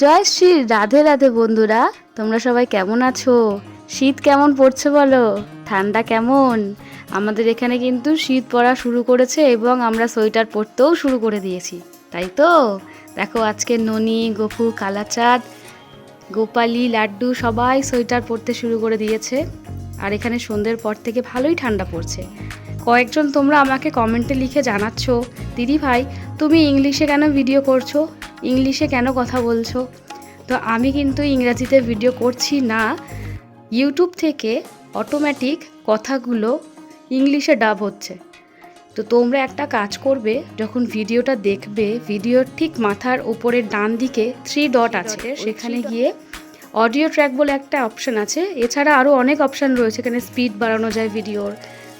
জয় শ্রী রাধে রাধে বন্ধুরা, তোমরা সবাই কেমন আছো? শীত কেমন পড়ছে বলো? ঠান্ডা কেমন? আমাদের এখানে কিন্তু শীত পড়া শুরু করেছে এবং আমরা সোয়েটার পরতেও শুরু করে দিয়েছি, তাই তো? দেখো আজকে ননি, গপু, কালাচাঁদ, গোপালি, লাড্ডু সবাই সোয়েটার পরতে শুরু করে দিয়েছে। আর এখানে সন্ধ্যের পর থেকে ভালোই ঠান্ডা পড়ছে। কয়েকজন তোমরা আমাকে কমেন্টে লিখে জানাচ্ছ দিদি ভাই তুমি ইংলিশে কেন ভিডিও করছ? ইংলিশে কেন কথা বলছো? তো আমি কিন্তু ইংরাজিতে ভিডিও করছি না। ইউটিউব থেকে অটোমেটিক কথাগুলো ইংলিশে ডাব হচ্ছে। তো তোমরা একটা কাজ করবে যখন ভিডিওটা দেখবে ভিডিওর ঠিক মাথার ওপরের ডান দিকে থ্রি ডট আছে সেখানে গিয়ে অডিও ট্র্যাক বলে একটা অপশান আছে। এছাড়া আরও অনেক অপশান রয়েছে এখানে স্পিড বাড়ানো যায় ভিডিওর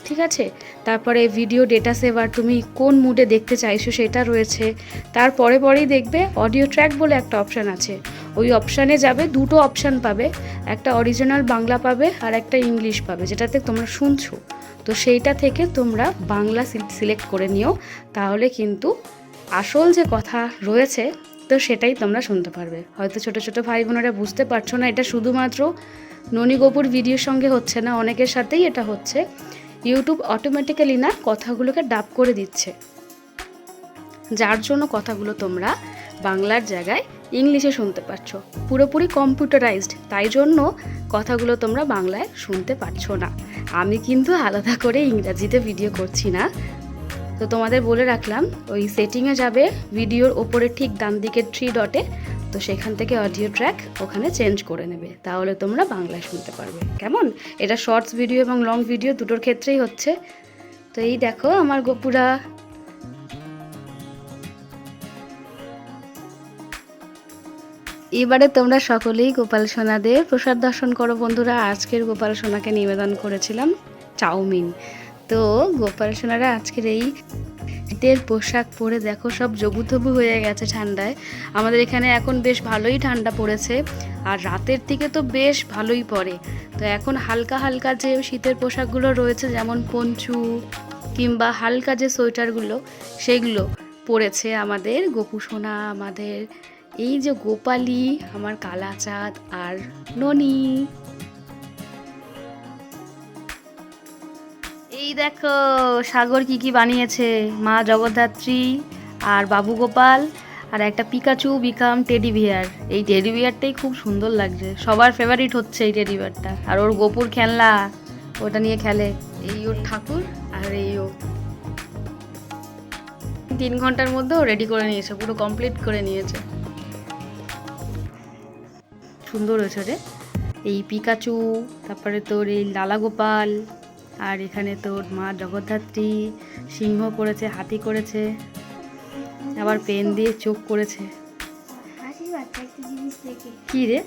ঠিক আছে? তারপরে ভিডিও ডেটা সেভার তুমি কোন মুডে দেখতে চাইছো সেটা রয়েছে। তারপরে পরেই দেখবে অডিও ট্র্যাক বলে একটা অপশান আছে। ওই অপশানে যাবে, দুটো অপশান পাবে। একটা অরিজিনাল বাংলা পাবে আর একটা ইংলিশ পাবে, যেটাতে তোমরা শুনছো। তো সেইটা থেকে তোমরা বাংলা সিলেক্ট করে নিও। তাহলে কিন্তু আসল যে কথা রয়েছে, তো সেটাই তোমরা শুনতে পারবে। হয়তো ছোট ছোট ভাই বোনেরা বুঝতে পারছ না, এটা শুধুমাত্র ননী গোপুর ভিডিওর সঙ্গে হচ্ছে না, অনেকের সাথেই এটা হচ্ছে। ইউটিউব অটোমেটিক্যালি না কথাগুলোকে ডাব করে দিচ্ছে। যার জন্য কথাগুলো তোমরা বাংলার জায়গায় ইংলিশে শুনতে পাচ্ছ পুরোপুরি কম্পিউটারাইজড তাই জন্য কথাগুলো তোমরা বাংলায় শুনতে পাচ্ছ না। আমি কিন্তু আলাদা করে ইংরাজিতে ভিডিও করছি না। তো তোমাদের বলে রাখলাম, ওই সেটিংয়ে যাবে ভিডিওর ওপরে ঠিক ডান দিকে থ্রি ডটে তো সেখান থেকে অডিও ট্র্যাক ওখানে চেঞ্জ করে নেবে। তাহলে তোমরা বাংলায় শুনতে পারবে। কেমন? এটা শর্টস ভিডিও এবং লং ভিডিও দুটোর ক্ষেত্রেই হচ্ছে। তো এই দেখো আমার গোপুরা। এবারে তোমরা সকলেই গোপাল সোনাদের প্রসাদ দর্শন করো বন্ধুরা। আজকের গোপাল সোনাকে নিবেদন করেছিলাম চাউমিন। তো গোপাল সোনারা আজকের এই শীতের পোশাক পরে দেখো সব জবুতবু হয়ে গেছে ঠান্ডায়। আমাদের এখানে এখন বেশ ভালোই ঠান্ডা পড়েছে, আর রাতের দিকে তো বেশ ভালোই পড়ে। তো এখন হালকা হালকা যে শীতের পোশাকগুলো রয়েছে, যেমন পঞ্চু কিংবা হালকা যে সোয়েটারগুলো, সেগুলো পরেছে আমাদের গোপু সোনা, আমাদের এই যে গোপালি, আমার কালাচাঁদ আর ননি। এই দেখো, সাগর কি কি বানিয়েছে? মা জগদ্ধাত্রী আর বাবু গোপাল আর একটা পিকাচু বিকাম টেডি বিয়ার এই টেডি বিয়ারটাই খুব সুন্দর লাগছে। সবার ফেভারিট হচ্ছে এই টেডি বিয়ারটা আর ওর গোপুর খেলনা, ওটা নিয়ে খেলে। এই ওর ঠাকুর আর এই ও। তিন ঘণ্টার মধ্যে ও রেডি করে নিয়েছে, পুরো কমপ্লিট করে নিয়েছে। সুন্দর হয়েছে রে। এই পিকাচু, তারপরে তোর এই লালা গোপাল আর এখানে তোর মা জগদ্ধাত্রী সিংহ করেছে হাতি করেছে আবার পেন দিয়ে চোখ করেছে। কি রে?